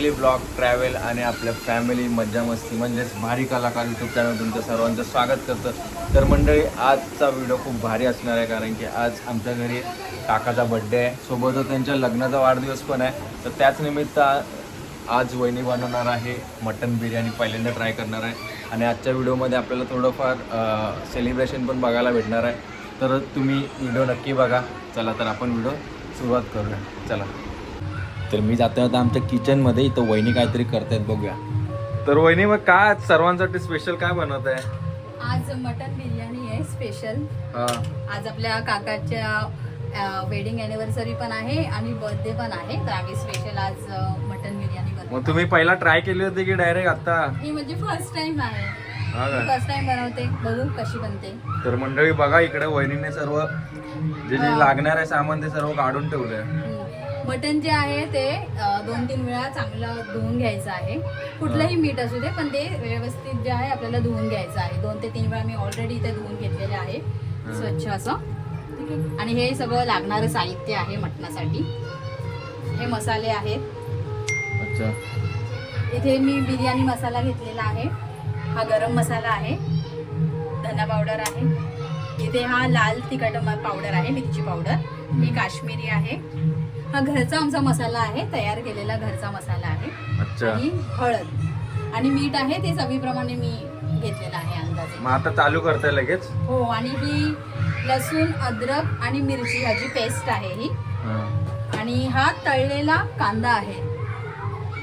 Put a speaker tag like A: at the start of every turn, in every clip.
A: Family blog travel आणि आपल्या family मज्जा मस्ती म्हणजेच भारी कलाकार यूट्यूब चॅनल तुमचं सर्वांचं स्वागत करतं. तर मंडळी आजचा व्हिडिओ खूप भारी असणार आहे कारण की आज आमच्या घरी काकाचा बड्डे आहे. सोबतच त्यांच्या लग्नाचा वाढदिवस पण आहे. तर त्याच निमित्त आज वहिनी बनवणार आहे मटन बिर्याणी पहिल्यांदा ट्राय करणार आहे. आणि आजच्या व्हिडिओमध्ये आपल्याला थोडंफार सेलिब्रेशन पण बघायला भेटणार आहे. तर तुम्ही व्हिडिओ नक्की बघा. चला तर आपण व्हिडिओ सुरुवात करूया. चला. तर मी जातो आता आमच्या किचनमध्ये इथं वहिनी काहीतरी करतायत बघूया. तर वहिनी मग काय आज सर्वांसाठी स्पेशल काय बनवत आहे?
B: आज मटन बिर्याणी आहे स्पेशल
A: हा.
B: आज आपल्या काकाच्या वेडिंग अॅनिव्हर्सरी पण आहे आणि बर्थडे पण आहे तर आम्ही स्पेशल आज मटन बिर्याणी
A: मग
B: बनवतो
A: तुम्ही पहिला ट्राय केली होती की डायरेक्ट आता
B: ही म्हणजे फर्स्ट टाइम आहे.
A: हा
B: फर्स्ट टाइम बनवते. बघू कशी बनते.
A: तर मंडळी बघा इकडे वहिनीने सर्व जे जे लागणार आहे सामान ते सर्व काढून ठेवलंय.
B: हम्म. मटन जे आहे ते दोन तीन वेळा चांगलं धुवून घ्यायचं आहे. कुठलंही मीठ असू दे पण ते व्यवस्थित जे आहे आपल्याला धुवून घ्यायचं आहे. दोन ते तीन वेळा मी ऑलरेडी इथे धुवून घेतलेले आहे. स्वच्छ असं. ठीक आहे. आणि हे सगळं लागणारं साहित्य आहे मटणासाठी. हे मसाले आहेत.
A: अच्छा.
B: इथे मी बिर्याणी मसाला घेतलेला आहे. हा गरम मसाला आहे. धना पावडर आहे. इथे हा लाल तिखट पावडर आहे मिरची पावडर. ही काश्मीरी आहे. हा घरचा आमचा मसाला आहे तयार केलेला घरचा मसाला आहे.
A: अच्छा.
B: आणि हळद. आणि मीठ आहे ते चवीप्रमाणे मी घेतलेलं आहे अंदाजे.
A: मग आता चालू करताय लगेच?
B: हो आणि ही लसूण अद्रक आणि मिरची ह्याची पेस्ट आहे ही.
A: हा.
B: आणि हा तळलेला कांदा आहे.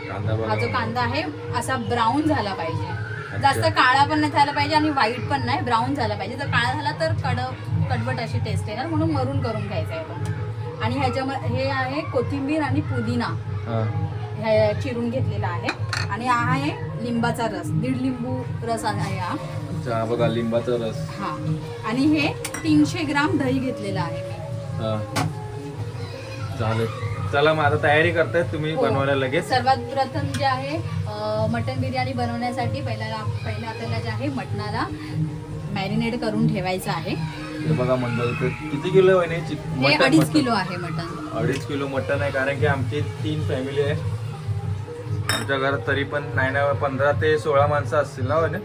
A: कांदा
B: हा जो
A: बघा
B: कांदा आहे असा ब्राऊन झाला पाहिजे. जास्त काळा पण नाही झाला पाहिजे आणि व्हाईट पण नाही ब्राऊन झाला पाहिजे. जर काळा झाला तर कड कडवट अशी टेस्ट येणार म्हणून मरून करून घ्यायचा आहे पण आणि ह्याच्यामध्ये हे आहे कोथिंबीर आणि पुदिना.
A: हा.
B: चिरून घेतलेला आहे. आणि हा आहे लिंबाचा रस. दीड लिंबू रस आहे हा.
A: अच्छा बघा लिंबाचा रस.
B: हा. आणि हे तीनशे ग्राम दही घेतलेलं आहे
A: हा. चालेल. चला मग आता तयारी करतायत तुम्ही
B: हो.
A: बनवायला लगेच.
B: सर्वात प्रथम जे आहे अं, मटण बिर्याणी बनवण्यासाठी पहिल्याला पहिला आपल्याला जे आहे मटणाला मॅरिनेट करून ठेवायचं आहे.
A: हे बघा मंडळ इथे किती किलो आहे
B: हे
A: मटण-
B: अडीच
A: मटण.
B: किलो आहे मटण.
A: अडीच किलो मटन आहे कारण की आमची तीन फॅमिली आहे. आमच्या घरात तरी पण नाही ना पंधरा ते सोळा माणसं असतील ना वहिनी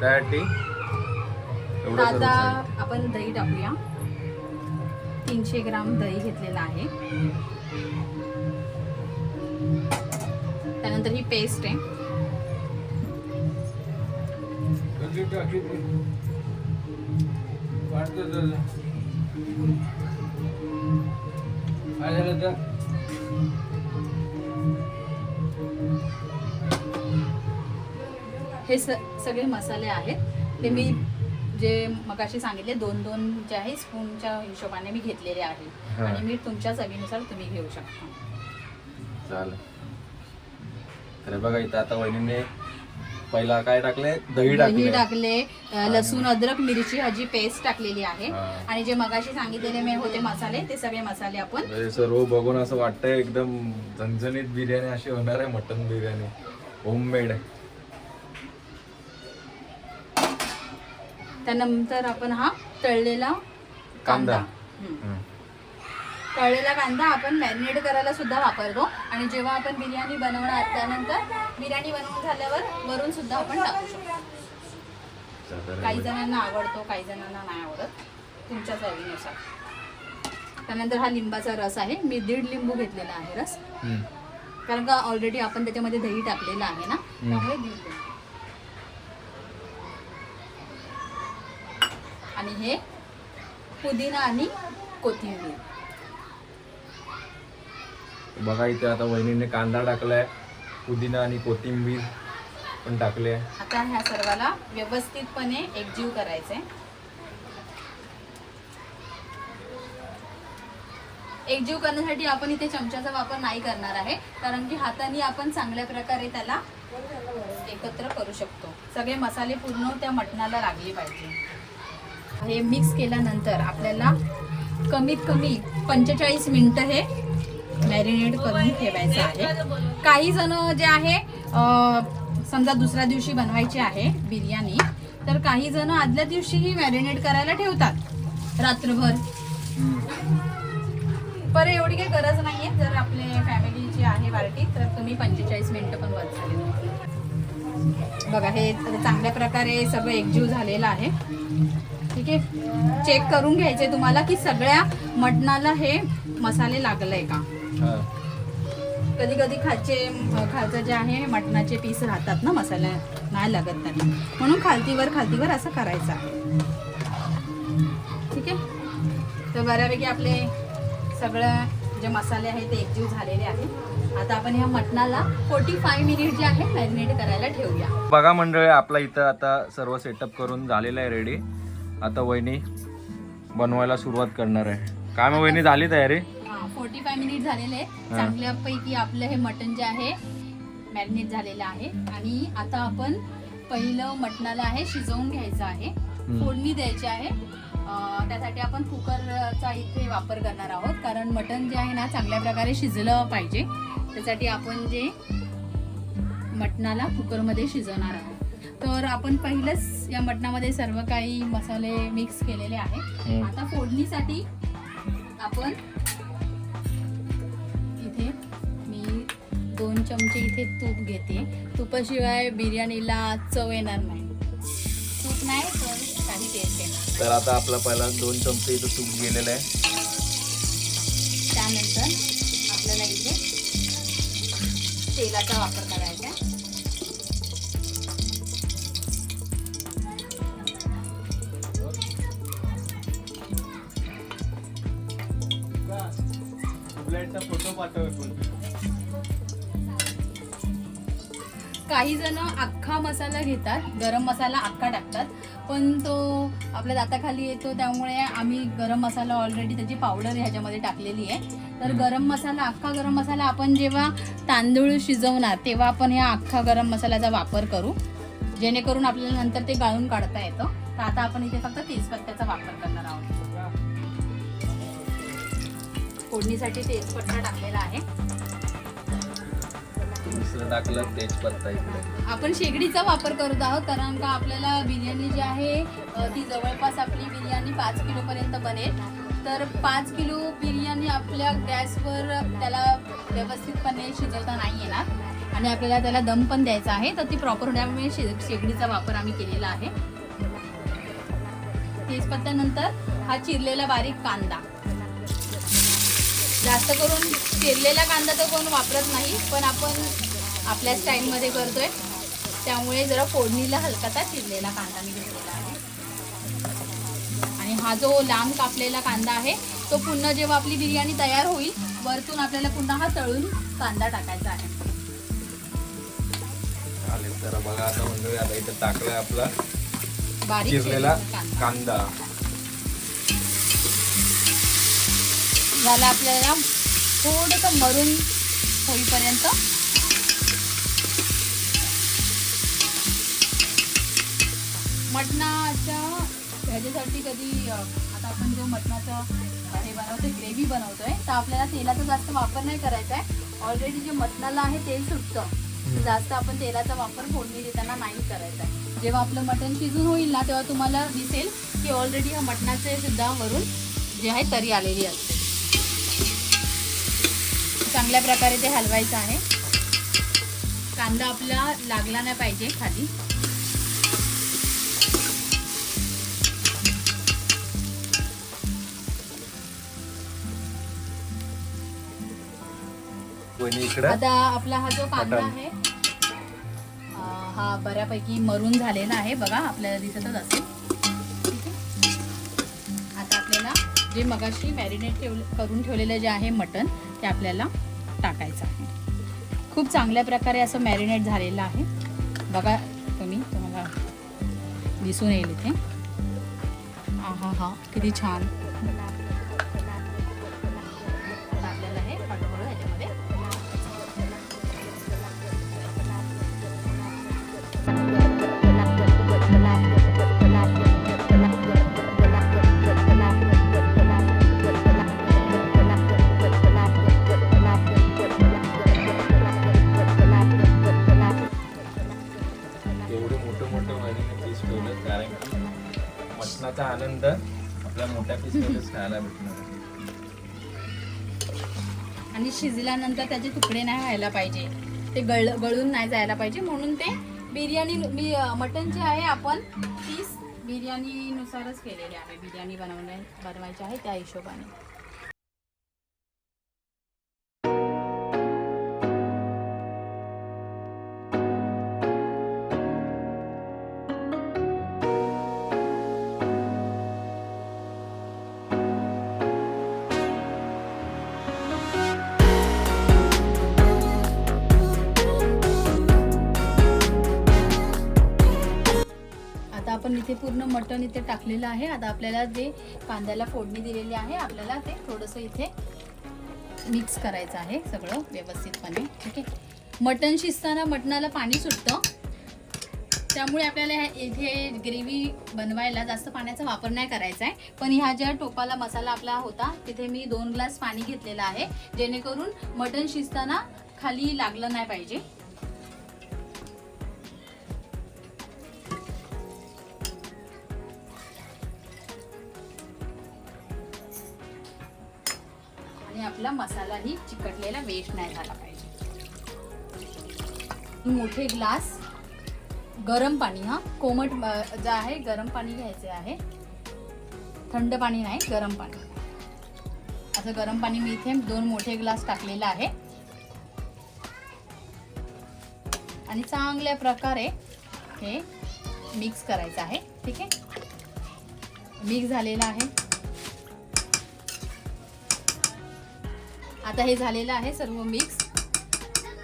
A: त्यासाठी
B: तर
A: एवढं सर्व
B: आता
A: साहित्य.
B: आपण दही टाकूया. तीनशे ग्राम दही घेतलेला आहे. त्यानंतर ही पेस्ट आहे. हे स सगळे मसाले आहेत. ते मी जे मगाशी सांगितले दोन दोन जे आहे स्पूनच्या हिशोबाने मी घेतलेले आहे. आणि मीठ तुमच्या चवीनुसार तुम्ही घेऊ शकता.
A: चालेल. तर बघा इथं आता वहिनीने पहिला काय टाकले? दही
B: दही
A: टाकले.
B: टाकले अ, लसूण अद्रक मिरची ह्याची पेस्ट टाकलेली आहे.
A: हा.
B: आणि जे मगाशी सांगितलेले मी होते मसाले ते सगळे मसाले आपण
A: हे सर्व बघून असं वाटतंय एकदम झणझणीत बिर्याणी अशी होणार आहे मटन बिर्याणी. होममेड
B: त्यानंतर आपण हा तळलेला कांदा.
A: कांदा.
B: हम्म. तळलेला कांदा आपण मॅरिनेट करायला सुद्धा वापरतो. आणि जेव्हा आपण बिर्याणी बनवणार त्यानंतर बिर्याणी बनवून झाल्यावर वरून सुद्धा आपण टाकू शकतो. काही जणांना आवडतो काही जणांना नाही आवडत. तुमच्या चवीनुसार. त्यानंतर हा लिंबाचा रस आहे. मी दीड लिंबू घेतलेला आहे रस. कारण का ऑलरेडी आपण त्याच्यामध्ये दही टाकलेलं आहे ना? त्यामुळे दीड लिंबू. आणि हे पुदिना आणि कोथिंबीर.
A: बघा इथे आता वहिनीने कांदा टाकलाय पुदिना आणि कोथिंबीर पण टाकले.
B: आता ह्या सर्वाला व्यवस्थितपणे एकजीव करायचे. एकजीव करण्यासाठी आपण इथे चमच्याचा वापर नाही करणार आहे कारण की हाताने आपण चांगल्या प्रकारे त्याला एकत्र करू शकतो. सगळे मसाले पूर्ण त्या मटणाला लागले पाहिजे. हे मिक्स केल्यानंतर आपल्याला कमीत कमी पंचेचाळीस मिनिटं हे मॅरिनेट करून ठेवायचं आहे. काही जण जे आहे समजा दुसऱ्या दिवशी बनवायची आहे बिर्याणी तर काही जण आदल्या दिवशीही मॅरिनेट करायला ठेवतात रात्रभर. पर एवढी काही गरज नाहीये जर आपले फॅमिलीची आहे पार्टी तर तुम्ही पंचेचाळीस मिनिटं पण वर बघा हे चांगल्या प्रकारे सगळं एकजीव झालेलं आहे. ठीक आहे? चेक करून घ्यायचे तुम्हाला की सगळ्या मटणाला हे मसाले लागले का? कधी कधी खालचे खालचं जे आहे मटणाचे पीस राहतात ना मसाला नाही लागत त्यांना. म्हणून खालतीवर खालतीवर असं करायचं आहे. ठीक आहे? तर बऱ्यापैकी आपले सगळं जे मसाले आहेत ते एकजीव झालेले आहेत. आता आपण ह्या मटणाला फोर्टी फाय मिनिट जे आहे मॅरिनेट करायला ठेवूया.
A: बघा मंडळी आपला इथं आता सर्व सेटअप करून झालेलं आहे रेडी आता वहिनी बनवायला सुरुवात करणार आहे. काय मग वहिनी झाली तयारी?
B: फोर्टी फाय मिनिट झालेले चांगल्यापैकी आपलं हे मटण जे आहे मॅरिनेट झालेलं आहे. आणि आता आपण पहिलं मटणाला आहे शिजवून घ्यायचं आहे. फोडणी द्यायची आहे. त्यासाठी आपण कुकरचा इथे वापर करणार आहोत. कारण मटण जे आहे ना चांगल्या प्रकारे शिजलं पाहिजे. त्यासाठी आपण जे मटणाला कुकरमध्ये शिजवणार आहोत. तर आपण पहिलंच या मटणामध्ये सर्व काही मसाले मिक्स केलेले आहे
A: हम्म.
B: आता फोडणीसाठी आपण दोन चमचे इथे तूप घेते. तुपाशिवाय बिर्याणीला चव येणार नाही. तूप नाही तर काही टेस्ट येणार
A: तर आता आपला पहिला दोन चमचे इथं तूप गेलेलं आहे.
B: त्यानंतर आपल्याला इथे तेलाचा वापर करायचा आहे.
A: फोटो पाठव
B: काही जण अख्खा मसाला घेतात गरम मसाला अख्खा टाकतात पण तो आपल्या दाताखाली येतो त्यामुळे आम्ही गरम मसाला ऑलरेडी त्याची पावडर ह्याच्यामध्ये टाकलेली आहे. तर गरम मसाला अख्खा गरम मसाला आपण जेव्हा तांदूळ शिजवणार तेव्हा आपण ह्या अख्खा गरम मसाल्याचा वापर करू. जेणेकरून आपल्याला नंतर ते गाळून काढता येतं. तर आता आपण इथे फक्त तेजपत्त्याचा वापर करणार आहोत. फोडणीसाठी तेजपत्ता टाकलेला आहे.
A: दुसरं टाकलं तेजपत्ता इकडे.
B: आपण शेगडीचा वापर करत आहोत कारण का आपल्याला बिर्याणी जी आहे अ, ती जवळपास आपली बिर्याणी पाच किलो पर्यंत बनेल. तर पाच किलो बिर्याणी आपल्या गॅसवर त्याला व्यवस्थितपणे शिजवता नाही येणार. आणि आपल्याला त्याला दम पण द्यायचा आहे तर ती प्रॉपर त्यामुळे शे शेगडीचा वापर आम्ही केलेला आहे. तेजपत्त्यानंतर हा चिरलेला बारीक कांदा. जास्त करून चिरलेला कांदा तर कोण वापरत नाही पण आपण आपल्या स्टाईलमध्ये करतोय. त्यामुळे जरा फोडणीला हलकासा चिरलेला कांदा मी घेतलेला आहे. आणि हा जो लांब कापलेला कांदा आहे तो पुन्हा जेव्हा आपली बिर्याणी तयार होईल वरतून आपल्याला पुन्हा हा तळून कांदा टाकायचा आहे.
A: चालेल तर बघा आता मंडळी आता इथं टाकलाय आपला
B: बारीक
A: चिरलेला
B: कांदा. झाला आपल्याला थोडंसं मरून होईपर्यंत मटणाच्या ह्याच्यासाठी कधी आता आपण जो मटणाचं हे बनवतोय ग्रेव्ही बनवतोय तर आपल्याला तेलाचा जास्त वापर नाही करायचा आहे. ऑलरेडी जे मटणाला आहे तेल सुटतं. जास्त आपण तेलाचा वापर फोडणी देताना नाही करायचा आहे. जेव्हा आपलं मटण शिजून होईल ना तेव्हा तुम्हाला दिसेल की ऑलरेडी ह्या मटणाचे सुद्धा वरून जे आहे तरी आलेली असते. चांगल्या प्रकारे ते हलवायचं आहे. कांदा आपला लागला नाही पाहिजे खाली.
A: वहिनी इकडं.
B: आता आपला हा जो कांदा. आहे अं, हा बऱ्यापैकी मरून झालेला आहे बघा आपल्याला दिसतच असेल. ठीक आहे? आता आपल्याला जे मगाशी मॅरिनेट ठेव करून ठेवलेलं जे आहे मटण ते आपल्याला टाकायचं आहे. खूप चांगल्या प्रकारे असं मॅरिनेट झालेलं आहे. बघा तुम्ही तुम्हाला दिसून येईल इथे. हा हा हा किती छान.
A: खायला भेटणार
B: आणि शिजल्यानंतर त्याचे तुकडे नाही व्हायला पाहिजे. ते गळ गळून नाही जायला पाहिजे. म्हणून ते बिर्याणी मी मटण जे आहे आपण तीस बिर्याणीनुसारच केलेले आहे. बिर्याणी बनवण्या बनवायची आहे त्या हिशोबाने. इथे पूर्ण मटण इथे टाकलेलं आहे. आता आपल्याला जे कांद्याला फोडणी दिलेली आहे आपल्याला ते थोडंसं इथे मिक्स करायचं आहे सगळं व्यवस्थितपणे. ठीक आहे? मटण शिजताना मटणाला पाणी सुटतं. त्यामुळे आपल्याला ह्या- इथे ग्रेव्ही बनवायला जास्त पाण्याचा वापर नाही करायचा आहे. पण ह्या ज्या टोपाला मसाला आपला होता तिथे मी दोन ग्लास पाणी घेतलेलं आहे. जेणेकरून मटण शिजताना खाली लागलं नाही पाहिजे. आणि आपला मसालाही चिकटलेला वेस्ट नाही झाला पाहिजे. मोठे ग्लास गरम पाणी हा. कोमट जे आहे गरम पाणी घ्यायचे आहे. थंड पाणी नाही गरम पाणी. असं गरम पाणी मी इथे दोन मोठे ग्लास टाकलेलं आहे. आणि चांगल्या प्रकारे हे मिक्स करायचं आहे. ठीक आहे? मिक्स झालेलं आहे. आता हे झालेलं आहे सर्व मिक्स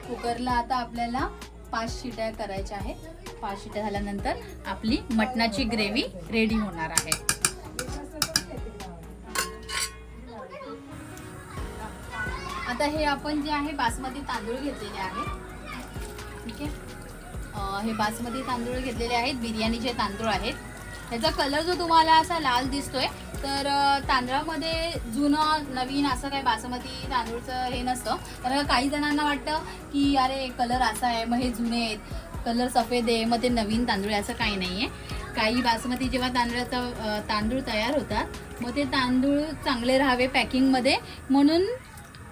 B: कुकरला आता आपल्याला पाच शिट्या करायच्या आहेत. पाच शिट्या झाल्यानंतर आपली मटणाची ग्रेव्ही रेडी होणार आहे. आता हे आपण जे आहे बासमती तांदूळ घेतलेले आहे. ठीक आहे? हे बासमती तांदूळ घेतलेले आहेत. बिर्याणीचे तांदूळ आहेत. ह्याचा कलर जो तुम्हाला असा लाल दिसतोय तर तांदळामध्ये जुनं नवीन असं काही बासमती तांदूळचं हे नसतं. तर काही जणांना वाटतं की अरे कलर असा आहे मग हे जुने आहेत. कलर सफेद आहे मग ते नवीन तांदूळ आहे असं काही नाही आहे. काही बासमती जेव्हा तांदळाचा तांदूळ तयार होतात मग ते तांदूळ चांगले राहावे पॅकिंगमध्ये. म्हणून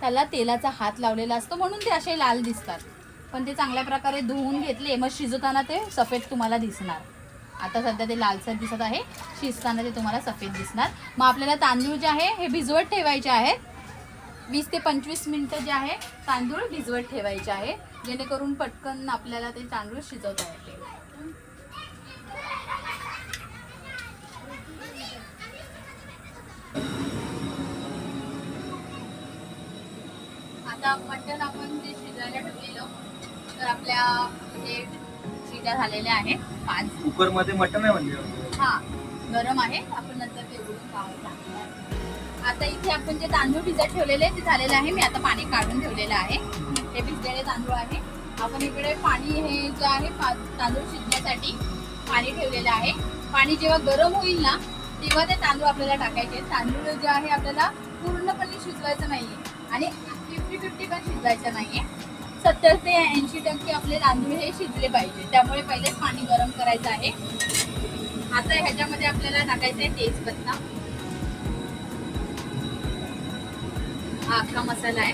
B: त्याला तेलाचा हात लावलेला असतो म्हणून ते असे लाल दिसतात. पण ते चांगल्या प्रकारे धुवून घेतले मग शिजवताना ते सफेद तुम्हाला दिसणार. आता सध्या ते लालसर दिसत आहे. शिजताना ते तुम्हाला सफेद दिसणार. मग आपल्याला तांदूळ जे आहे हे भिजवत ठेवायचे आहेत. वीस ते पंचवीस मिनटं जे आहे तांदूळ भिजवत ठेवायचे आहे. जेणेकरून पटकन आपल्याला ते तांदूळ शिजवता येते आता मटण आपण जे शिजायला ठेवलेलं तर आपल्या इथे शिट्या झालेल्या आहेत. पाच.
A: कुकरमध्ये मटन आहे म्हणजे?
B: हा गरम आहे. आपण नंतर ते उघडून पाहूया. आता इथे आपण जे तांदूळ भिजत ठेवलेले ते झालेले आहे. मी आता पाणी काढून ठेवलेलं आहे. हे भिजलेले तांदूळ आहे. आपण इकडे पाणी हे जे आहे तांदूळ शिजण्यासाठी पाणी ठेवलेलं आहे. पाणी जेव्हा गरम होईल ना तेव्हा ते तांदूळ आपल्याला टाकायचे. तांदूळ जे आहे आपल्याला पूर्णपणे शिजवायचं नाहीये. आणि फिफ्टी फिफ्टी पण शिजवायचं नाहीये. सत्तर ते ऐंशी टक्के आपले तांदूळ हे शिजले पाहिजे. त्यामुळे पहिलेच पाणी गरम करायचं आहे. आता ह्याच्यामध्ये आपल्याला टाकायचं आहे तेजपत्ता. हा अख्खा मसाला आहे.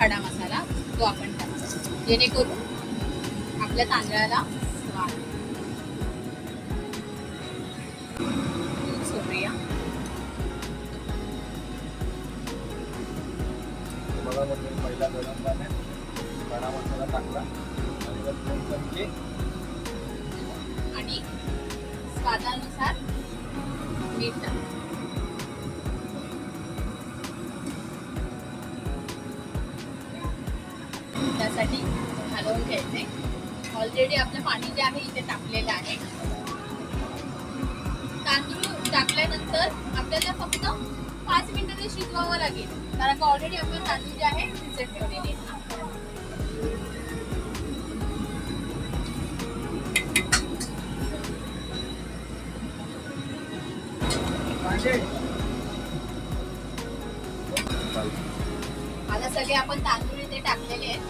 B: खडा मसाला तो आपण टाकतो जेणेकरून आपल्या तांदळाला स्वाद सोडूया.
A: मला म्हणजे पहिला गरम पाण्यात खडा मसाला टाकला. आणि वर दोन चमचे.
B: आणि स्वादानुसार मीठ. त्यासाठी घालवून घ्यायचे. ऑलरेडी आपलं पाणी जे आहे इथे टाकलेलं आहे. तांदूळ टाकल्यानंतर आपल्याला फक्त पाच मिनिटं ते शिजवावं लागेल. कारण का ऑलरेडी आपण तांदूळ जे आहे भिजत ठेवलेले. आता सगळे आपण तांदूळ इथे टाकलेले आहेत.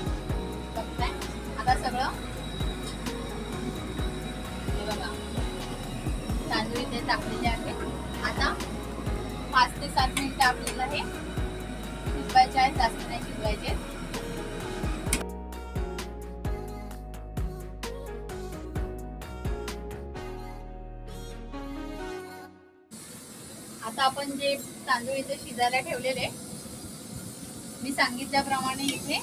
B: बघताय? आता सगळं. बघा. तांदूळ इथे टाकलेले आहे आता पाच ते सात मिनिट आपल्याला हे शिजवायचे आहे जास्त नाही शिजवायचे. आता आपण जे तांदूळ इथे शिजायला ठेवलेले मी सांगितल्याप्रमाणे इथे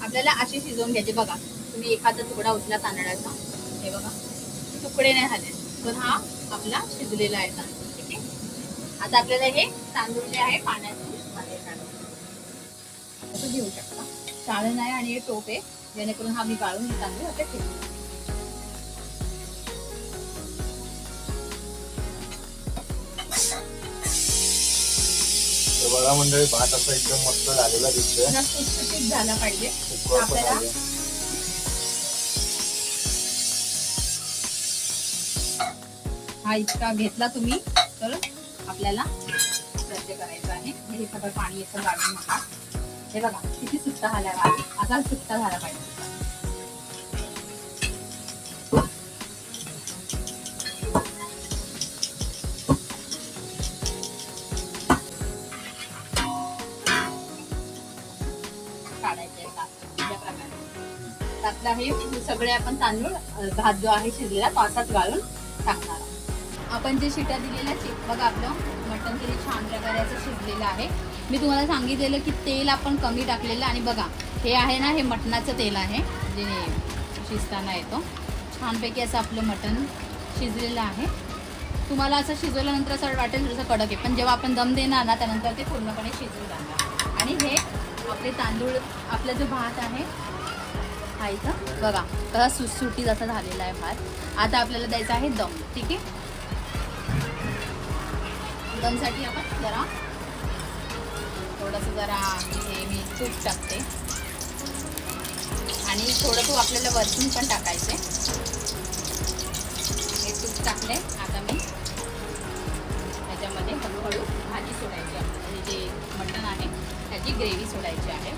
B: आपल्याला असे शिजवून घ्यायचे. बघा तुम्ही एखादा तुकडा उचला तांदळाचा. हे बघा तुकडे नाही झाले तर हा आपला शिजलेला आहे तांदूळ. ठीक आहे? आता आपल्याला हे तांदूळ जे आहे पाण्यातून बाहेर काढायचं. असं घेऊ शकता. चाळण आहे आणि हे टोप आहे जेणेकरून हा मी गाळून तांदूळ आता ठेवू
A: बघा मंडळी भात असा एकदम मस्त झालेला दिसतोय.
B: सुटसुटीत झाला पाहिजे. आपल्याला. हा इतका घेतला तुम्ही तर आपल्याला करायचं आहे. हे सगळं पाणी येतं नका. हे बघा किती सुट्टा झाला असा सुट्टा झाला पाहिजे. आहे. हे सगळे आपण तांदूळ भात जो आहे शिजलेला पासात गाळून टाकणार आहोत. आपण जे शिट्या दिलेल्या चिक बघा आपलं मटण किती छान प्रकारे असं शिजलेलं आहे. मी तुम्हाला सांगितलेलं की तेल आपण कमी टाकलेलं आणि बघा हे आहे ना हे मटणाचं तेल आहे. जे शिजताना येतो. छानपैकी असं आपलं मटण शिजलेलं आहे. तुम्हाला असं शिजवल्यानंतर असं वाटेल जसं कडक आहे पण जेव्हा आपण दम देणार ना त्यानंतर ते पूर्णपणे शिजून जाणार. आणि हे आपले तांदूळ आपला जो भात आहे हा इथं. बघा कसा सुटसुटीत असा झालेला आहे भात. आता आपल्याला द्यायचा आहे दम ठीक आहे? दमसाठी आपण जरा थोडंसं जरा हे मी तूप टाकते. आणि थोडं तूप आपल्याला वरतून पण टाकायचे हे तूप टाकले आता मी ह्याच्यामध्ये हळूहळू भाजी सोडायची आहे. म्हणजे जे मटण आहे त्याची ग्रेव्ही सोडायची आहे.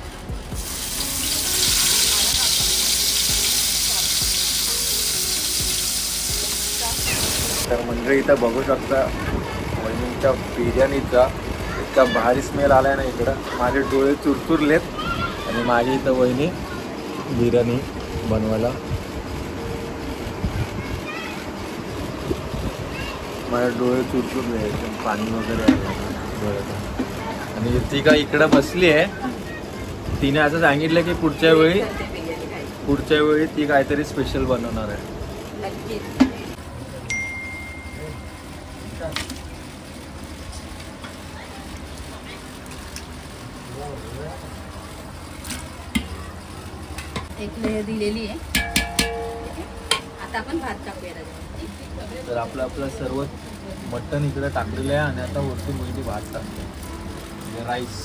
A: तर मंडळी इथं बघू शकता वहिनींच्या बिर्याणीचा इतका भारी स्मेल आलाय ना इकडं. माझे डोळे चुरचुरलेत आणि माझी इथं वहिनी बिर्याणी बनवायला. माझे डोळे चुरचुरले पाणी वगैरे डोळ्यात आणि ती का इकडं बसली आहे. तिने असं सांगितलं की पुढच्या वेळी पुढच्या वेळी ती काहीतरी स्पेशल बनवणार आहे.
B: दिलेली आहे. आता आपण भात टाकूया.
A: तर आपलं आपलं सर्व मटण इकडे टाकलेलं आहे आणि आता वरती मुलगी भात टाकते. म्हणजे राईस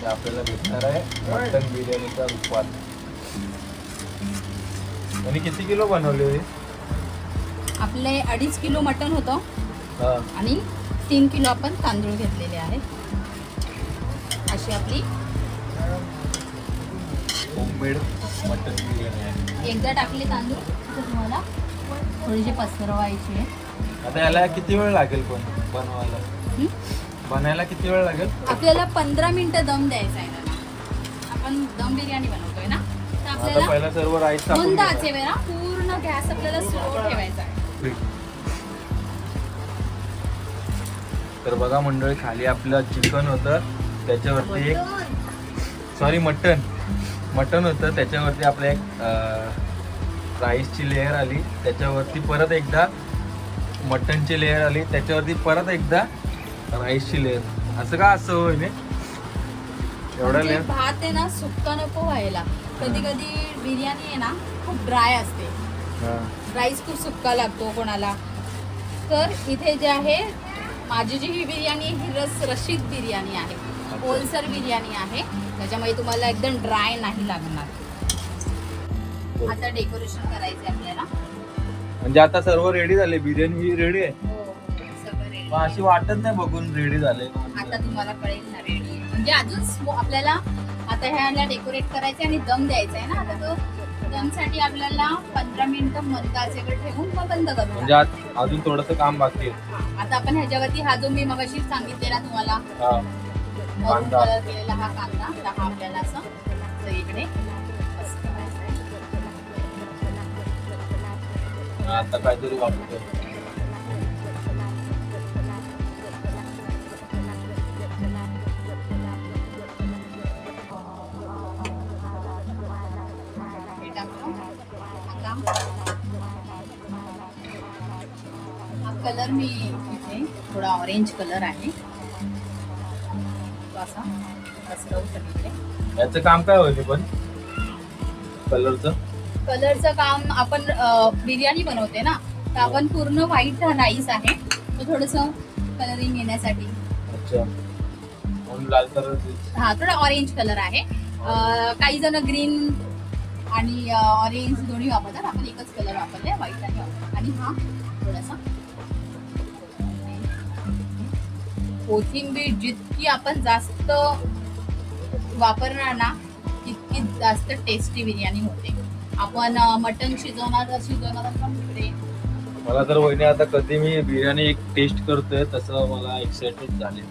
A: ते आपल्याला भेटणार आहे. मटण बिर्याणीच्या रूपात. आणि किती किलो बनवले?
B: आपले अडीच किलो मटण होतं.
A: हा.
B: आणि तीन किलो आपण तांदूळ घेतलेले आहेत. अशी आपली
A: होममेड मटण बिर्याणी आहे.
B: एकदा टाकले तांदूळ तर तुम्हाला थोडीशी पसरवायची आहे
A: आता याला किती वेळ लागेल पण बनवायला?
B: हं?
A: बनायला किती वेळ लागेल?
B: आपल्याला पंधरा मिनिटं दम द्यायचा आहे त्याला आपण दम बिर्याणी बनवतोय ना? तर
A: आता
B: आपल्याला
A: पहिला सर्व राईस टाकून
B: मंद
A: घ्यायचा.
B: आचेवर ना पूर्ण गॅस आपल्याला स्लो ठेवायचा आहे.
A: तर बघा मंडळी खाली आपलं चिकन होतं. त्याच्यावरती एक सॉरी मटन मटन होतं त्याच्यावरती आपल्या एक राईसची लेअर आली. त्याच्यावरती परत एकदा मटनची लेअर आली. त्याच्यावरती परत एकदा राईसची लेअर असं का असं होईल? एवढा लेअर
B: भात आहे ना सुक्का नको व्हायला. कधी कधी बिर्याणी आहे ना खूप ड्राय असते. राईस खूप सुक्का लागतो कोणाला. तर इथे जे आहे माझी जी ही बिर्याणी ही रस रशीद बिर्याणी आहे. ओलसर बिर्याणी आहे. त्याच्यामुळे तुम्हाला एकदम ड्राय नाही लागणार. आता डेकोरेशन करायचं आपल्याला.
A: म्हणजे आता सर्व रेडी झाले बिर्याणी ही रेडी आहे?
B: हो.
A: मग अशी वाटत नाही बघून रेडी झाले.
B: आता तुम्हाला कळेल ना रेडी म्हणजे अजून आपल्याला आता ह्याला डेकोरेट करायचं आणि दम द्यायचा आहे ना. आता तो दमसाठी आपल्याला पंधरा मिनिटं मंद आचेवर ठेवून मग बंद
A: म्हणजे
B: करू
A: आत- अजून थोडंसं काम बाकी आहे.
B: आता आपण ह्याच्यावरती हा जो मी मगाशी सांगितलेला तुम्हाला.
A: कांदा.
B: केलेला हा कांदा हा आपल्याला असं
A: आता काहीतरी टाकू.
B: हा कलर मी इथे थोडा ऑरेंज कलर आहे असा.
A: याचं काम काय होईल पण? कलरचं?
B: कलरचं काम आपण अ, बिर्याणी बनवते ना. तर आपण पूर्ण व्हाईट राईस आहे. तो थोडस कलरिंग येण्यासाठी.
A: अच्छा. म्हणून लाल कलर
B: हा थोडा ऑरेंज कलर आहे. अ, काही जण ग्रीन आणि ऑरेंज दोन्ही वापरतात. आपण एकच कलर वापरले व्हाईट आणि orange. आणि हा थोडासा कोथिंबीर जितकी आपण जास्त वापरणार ना तितकी जास्त टेस्टी बिर्याणी होते आपण मटन शिजवणार शिजवणार पण
A: मला तर वहिनी आता कधी मी बिर्याणी एक टेस्ट करतोय तसं मला एक्साइटेड झाले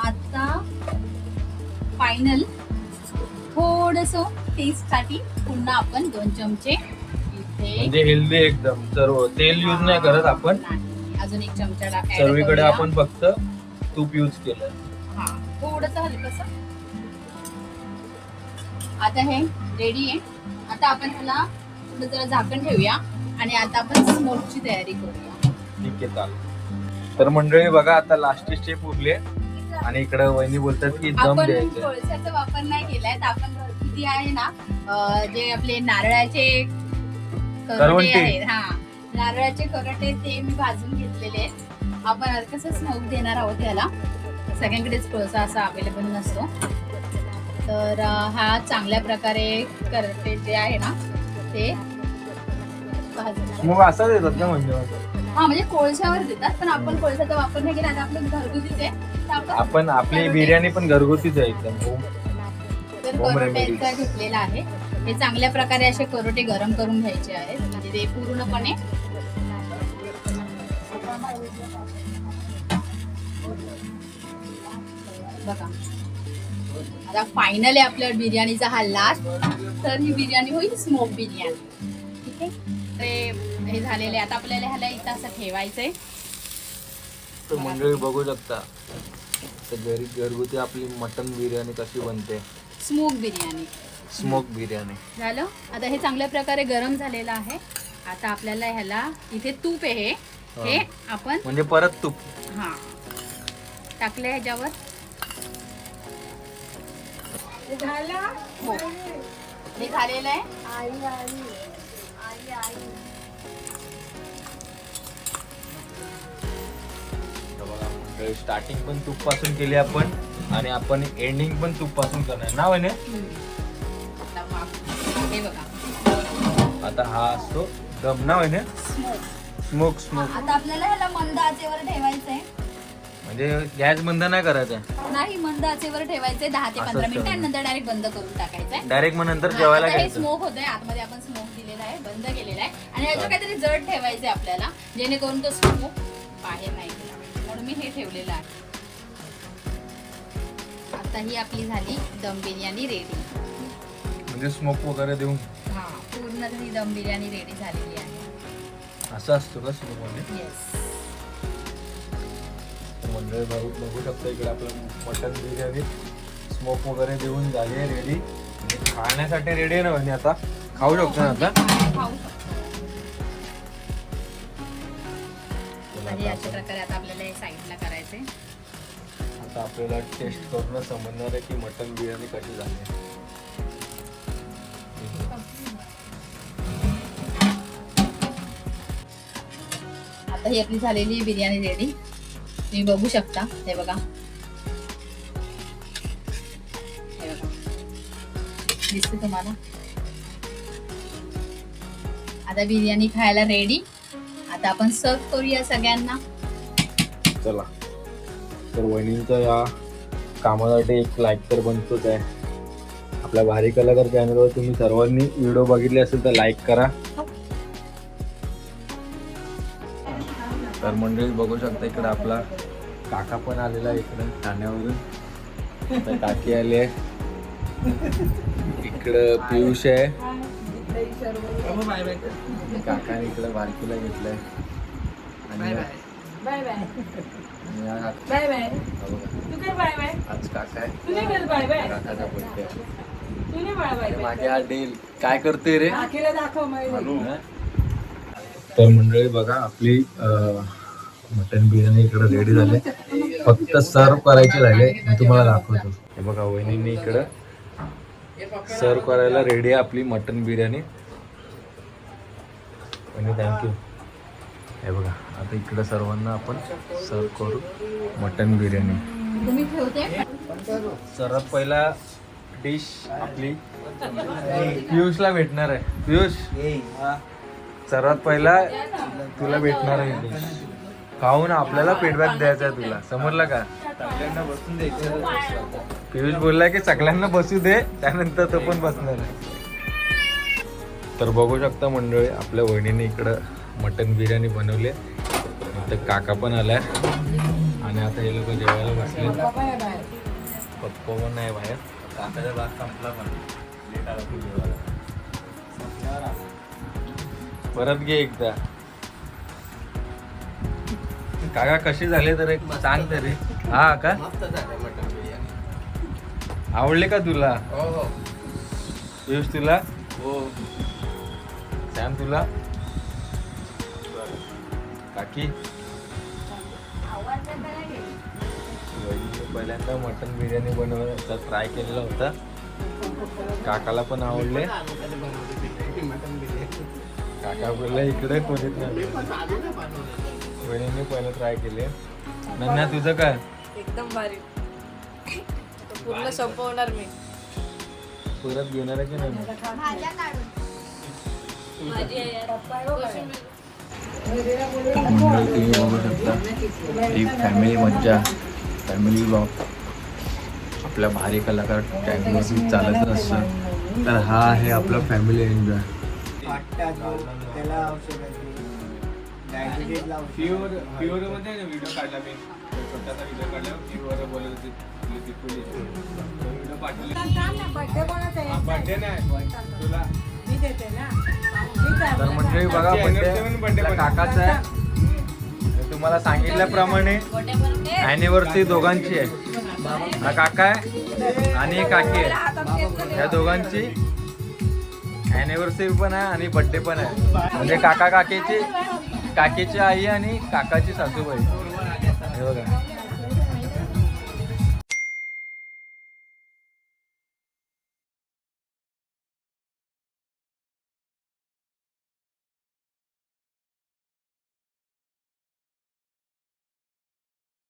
B: आता फायनल थोडस टेस्टसाठी पुन्हा आपण दोन चमचे
A: म्हणजे हेल्दी एकदम सर्व तेल यूज नाही करत आपण.
B: अजून एक चमचा
A: सर्वीकडे. आपण फक्त तूप यूज केलं
B: हा थोडस हलकस आता हे रेडी आहे. आता आपण ह्याला थोडं जरा झाकण ठेवूया आणि आता आपण स्मोकची तयारी करूया.
A: ठीक आहे चालेल. तर मंडळी बघा आता लास्ट स्टेप उरली. आणि इकडे वहिनी बोलतात की दम
B: आपण
A: द्यायचं
B: कोळशाचा वापर नाही केलाय तर आपण घरगुती आहे ना अं, जे आपले नारळाचे करटे
A: करवंटी.
B: आहेत हा नारळाचे करटे ते मी भाजून घेतलेले आहेत. आपण आता कसं स्मोक देणार आहोत याला? सगळ्यांकडेच कोळसा असा अवेलेबल नसतो. तर हा चांगल्या प्रकारे करटे जे आहे ना ते
A: मग असं देतात ना म्हणजे?
B: हा म्हणजे कोळशावर देतात पण आपण कोळशाचा वापर नाही केला आता आपलं घरगुतीच आहे. आपण
A: आपली बिर्याणी पण घरगुतीच आहे एकदम.
B: करोट्यांचा
A: remedies.
B: घेतलेला आहे. हे चांगल्या प्रकारे असे करोटे गरम करून घ्यायचे आहेत. म्हणजे ते पूर्णपणे बघा. आता फायनल आहे आपल्या बिर्याणीचा हा लास्ट तर ही बिर्याणी होईल स्मोक बिर्याणी. ठीक आहे? ते हे झालेले आता आपल्याला ह्याला इथं असं ठेवायचंय.
A: मंडळी बघू शकता. तर घरी घरगुती आपली मटन बिर्याणी कशी बनते.
B: स्मोक बिर्याणी.
A: स्मोक बिर्याणी.
B: झालं? आता हे चांगल्या प्रकारे गरम झालेलं आहे. आता आपल्याला ह्याला इथे तूप आहे हे. हे आपण
A: म्हणजे परत तूप.
B: हा. टाकले ह्याच्यावर. हो हे. झालेलं आहे.
A: स्टार्टिंग पण तूपपासून केली आपण आणि आपण एंडिंग पण तूपपासून करणार ना? म्हणे.
B: हे बघा.
A: आता हा असतो दम. ना? म्हणे
B: स्मोक
A: स्मोक
B: आता आपल्याला ह्याला मंद आचेवर ठेवायचंय.
A: म्हणजे गॅस बंद नाही करायचा
B: नाही मंद आचेवर ठेवायचंय दहा ते
A: असंच
B: पंधरा मिनिटं आणि
A: ठेवायचं.
B: नंतर डायरेक्ट बंद करून टाकायचंय.
A: डायरेक्ट मग नंतर जेवायला
B: आता हे
A: घ्यायचं.
B: स्मोक होतंय आतमध्ये आपण स्मोक दिलेला आहे बंद केलेला आहे. आणि ह्याचं काहीतरी जड ठेवायचंय आपल्याला जेणेकरून तो स्मोक बाहेर नाही गेला पाहिजे. म्हणून मी हे ठेवलेलं आहे. आता ही आपली झाली दम बिर्याणी रेडी
A: म्हणजे स्मोक वगैरे देऊन.
B: हा पूर्ण ही दम बिर्याणी रेडी झालेली आहे.
A: असं असतो का
B: येस
A: मंडळी बघू बघू शकतो इकडे आपलं मटन बिर्याणी. स्मोक वगैरे देऊन झाली आहे रेडी खाण्यासाठी रेडी आहे ना म्हणजे आता? खाऊ शकतो ना आता?
B: खाऊ शकतो आणि अशा प्रकारे आता आपल्याला हे साईडला करायचंय.
A: आता आपल्याला टेस्ट करून समजणार आहे की मटन बिर्याणी कशी झाली
B: आता ही आपली झालेली बिर्याणी रेडी तुम्ही बघू शकता. हे बघा. हे बघा. दिसते तुम्हाला? आता बिर्याणी खायला रेडी आता आपण सर्व करूया सगळ्यांना.
A: चला. तर वहिनींचा या कामासाठी एक लाईक तर बनतोच आहे. आपल्या भारी कलाकार चॅनलवर तुम्ही सर्वांनी व्हिडिओ बघितले असेल तर लाईक करा. तर मंडळी बघू शकता इकडे आपला काका पण आलेला आहे इकडे ठाण्यावरून. आता काकी आली आहे इकडं पियुष आहे. काकाने इकडे बारकीला घेतलंय. आणि
C: बाय बाय.
A: आणि काका-
C: बाय बाय.
A: बघा.
C: तू कर बाय बाय.
A: आज काका आहे. काकाचा बर्थडे हा डेल काय करते रे?
C: दाखव
A: तर मंडळी बघा आपली मटन बिर्याणी इकडे रेडी झाले. फक्त सर्व करायचे राहिले. मी तुम्हाला दाखवतो. हे बघा वहिनींनी इकडं सर्व करायला रेडी आहे आपली मटन बिर्याणी. वहिनी थँक्यू हे बघा आता इकडं सर्वांना आपण सर्व करू मटन बिर्याणी. सर्वात पहिला डिश आपली पियुषला भेटणार आहे. पियुष. सर्वात पहिला तुला भेटणार आहे खाऊन आपल्याला फीडबॅक द्यायचा आहे तुला. समजलं का? बसून पियुष बोलला की सगळ्यांना बसू दे त्यानंतर तो पण बसणार आहे. तर बघू शकता मंडळी आपल्या वहिनीने इकडं मटन बिर्याणी बनवली तर काका पण आलाय. आणि आता हे लोक जेवायला बसले. पप्पा पण नाही बाहेर. काकाचा भाग संपला पण. लेट आला तू जेवायला. परत घे एकदा. काका कशी झाले तर एक सांग तरी. हा का? आवडले का तुला? पियुष तुला? सॅम तुला. काकी. पहिल्यांदा मटन बिर्याणी बनवायचा ट्राय केलेला होता. काकाला पण आवडले. काका बोलला इकडे कोणीच नाही वहिनीने पहिलं ट्राय केले. नन्या तुझं काय?
C: एकदम भारी. पूर्ण संपवणार मी.
A: परत घेणार आहे की नाही? मंडळी तुम्ही बघू शकता. ही फॅमिली मज्जा फॅमिली ब्लॉग आपल्या भारी कलाकार टँकवरती चालत असतं. तर हा आहे आपला फॅमिली एन्जॉय
D: प्युअर प्युअरमध्ये व्हिडिओ काढला मी. स्वतःचा व्हिडिओ काढला. प्युअर बोलत होती. व्हिडिओ पाठवले. बर्थडे नाही. तुला.
C: मी देते ना.
A: तर मंडळी बघा बर्थडे काकाचा आहे. तुम्हाला सांगितल्याप्रमाणे अॅनिव्हर्सरी दोघांची आहे. हा काका आहे आणि काकी आहे. या दोघांची अॅनिव्हर्सरी पण आहे आणि बर्थडे पण आहे. म्हणजे काका काकीची काकीची आई आणि काकाची सासूबाई. हे बघा.